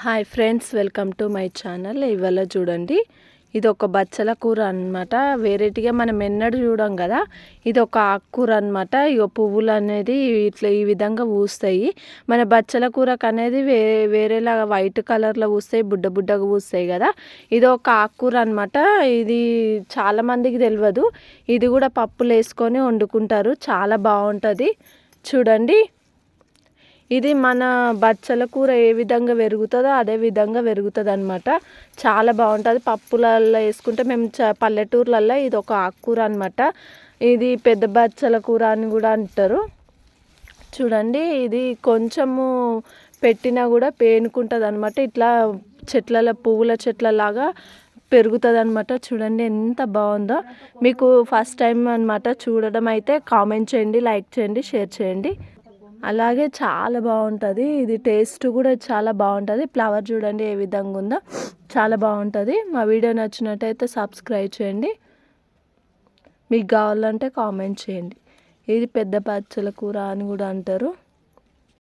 Hi friends welcome to my channel ఇవాళ చూడండి ఇది ఒక బచ్చల కూర అనమాట వేరేటిగా మనం ఎన్నడూ చూడం కదా ఇది ఒక ఆకుకూర అనమాట ఇక పువ్వులు అనేది ఇట్లా ఈ విధంగా పూస్తాయి. మన బచ్చల కూరకు అనేది వే వేరేలాగా వైట్ కలర్లో పూస్తాయి బుడ్డ బుడ్డగా పూస్తాయి కదా. ఇది ఒక ఆకుకూర అనమాట ఇది చాలామందికి తెలియదు ఇది కూడా పప్పులు వేసుకొని వండుకుంటారు. చాలా బాగుంటుంది. చూడండి. ఇది మన బచ్చల కూర ఏ విధంగా పెరుగుతుందో అదే విధంగా పెరుగుతుంది అనమాట చాలా బాగుంటుంది. పప్పులల్లో వేసుకుంటే మేము చ పల్లెటూర్లలో ఇది ఒక ఆకుకూర అనమాట ఇది పెద్ద బచ్చల కూర అని కూడా అంటారు. చూడండి ఇది కొంచెము పెట్టినా కూడా పేనుకుంటుంది అనమాట ఇట్లా చెట్లలో పువ్వుల చెట్లలాగా పెరుగుతుంది అనమాట చూడండి ఎంత బాగుందో. మీకు ఫస్ట్ టైం అనమాట చూడడం అయితే కామెంట్ చేయండి లైక్ చేయండి షేర్ చేయండి. అలాగే చాలా బాగుంటుంది. ఇది టేస్ట్ కూడా చాలా బాగుంటుంది. ఫ్లవర్ చూడండి ఏ విధంగా ఉందో చాలా బాగుంటుంది. మా వీడియో నచ్చినట్టయితే సబ్స్క్రైబ్ చేయండి. మీకు కావాలంటే కామెంట్ చేయండి. ఇది పెద్ద పచ్చల కూర అని కూడా అంటారు.